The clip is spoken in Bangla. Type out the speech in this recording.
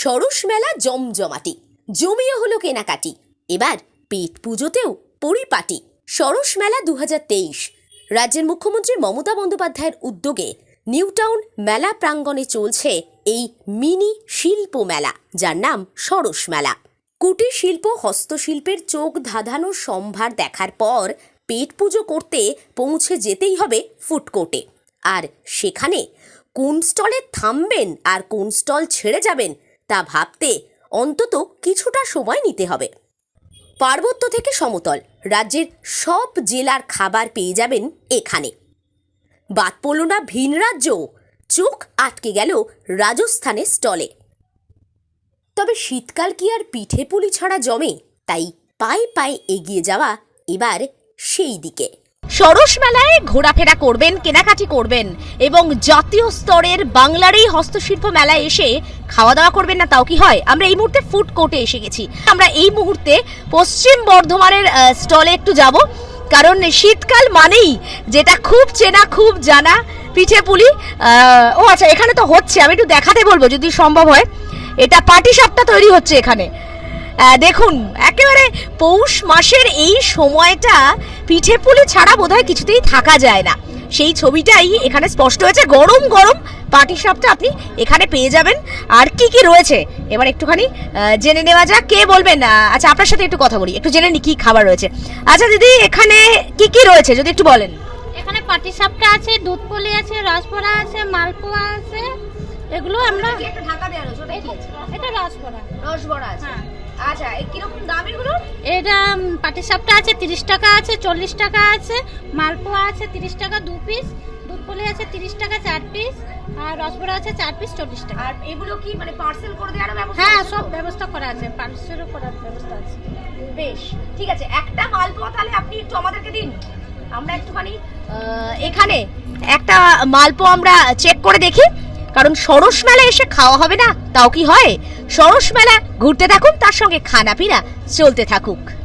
সরস মেলা জমজমাটি। জমিয়ে হলো কেনাকাটি। এবার পেট পুজোতেও পরিপাটি। সরস মেলা দু হাজার তেইশ। রাজ্যের মুখ্যমন্ত্রী মমতা বন্দ্যোপাধ্যায়ের উদ্যোগে নিউটাউন মেলা প্রাঙ্গণে চলছে এই মিনি শিল্প মেলা, যার নাম সরস মেলা। কুটির শিল্প, হস্তশিল্পের চোখ ধাঁধানো সম্ভার দেখার পর পেট পুজো করতে পৌঁছে যেতেই হবে ফুডকোর্টে আর সেখানে কোন স্টলে থামবেন আর কোন স্টল ছেড়ে যাবেন তা ভাবতে অন্তত কিছুটা সময় নিতে হবে। পার্বত্য থেকে সমতল, রাজ্যের সব জেলার খাবার পেয়ে যাবেন এখানে। বাদ পড়ল না ভিন রাজ্য চোখ আটকে গেল রাজস্থানের স্টলে। তবে শীতকাল কি আর পিঠে পুলি ছাড়া জমে, তাই পায়ে পায়ে এগিয়ে যাওয়া এবার সেই দিকে। সরস মেলায় ঘোরাফেরা করবেন, কেনাকাটি করবেন এবং জাতীয় স্তরের বাংলার এই হস্তশিল্প মেলায় এসে খাওয়া দাওয়া করবেন না তাও কি হয়? আমরা এই মুহূর্তে ফুড কোর্টে এসে গেছি। আমরা এই মুহূর্তে পশ্চিম বর্ধমানের স্টলে একটু যাব। কারণ শীতকাল মানেই যেটা খুব চেনা, খুব জানা, পিঠে পুলি। ও আচ্ছা এখানে তো হচ্ছে, আমি একটু দেখাতে বলব যদি সম্ভব হয়। এটা পাটি সাপটা তৈরি হচ্ছে এখানে। দেখুন একেবারে পৌষ মাসের এই সময়টা পিঠে পুলি ছাড়া বোধহয় কিছুতেই থাকা যায় না। সেই ছবিটাই এখানে স্পষ্ট হয়েছে। গরম গরম পাটি সাপটা আপনি এখানে পেয়ে যাবেন। আর কি কি রয়েছে? এবার একটুখানি জেনে নেওয়া যাক। কে বলবেন? আচ্ছা আপনার সাথে একটু কথা বলি। একটু জেনে নি কি খাবার রয়েছে। আচ্ছা দিদি এখানে কি কি রয়েছে? যদি একটু বলেন। এখানে পাটি পাটিসাপটা আছে দুধ পুলি আছে রসপোড়া আছে মালপোয়া আছে। এগুলো আমরা এটা রসপোড়া রসবড়া হ্যাঁ। আচ্ছা কীরকম দাম এগুলো? এটা পাটিসাপটা আছে তিরিশ টাকা আছে চল্লিশ টাকা আছে মালপোয়া আছে তিরিশ টাকা দু পিস দুধপুলি আছে তিরিশ টাকা চার পিস আর রসপোড়া আছে চার পিস চল্লিশ টাকা। আর এগুলো কি মানে পার্সেল করে দেওয়ার ব্যবস্থা হ্যাঁ সব ব্যবস্থা করা আছে পার্সেলও করার ব্যবস্থা আছে। বেশ ঠিক আছে একটা মালপোয়া তাহলে আপনি একটু আমাদেরকে দিন। আমরা একটুখানি এখানে একটা মালপোয়া আমরা চেক করে দেখি। কারণ সরস মেলা এসে খাওয়া হবে না। তাও কি হয়? সরস মেলা ঘুরতে থাকুন, তার সঙ্গে খানা পিনা চলতে থাকুক।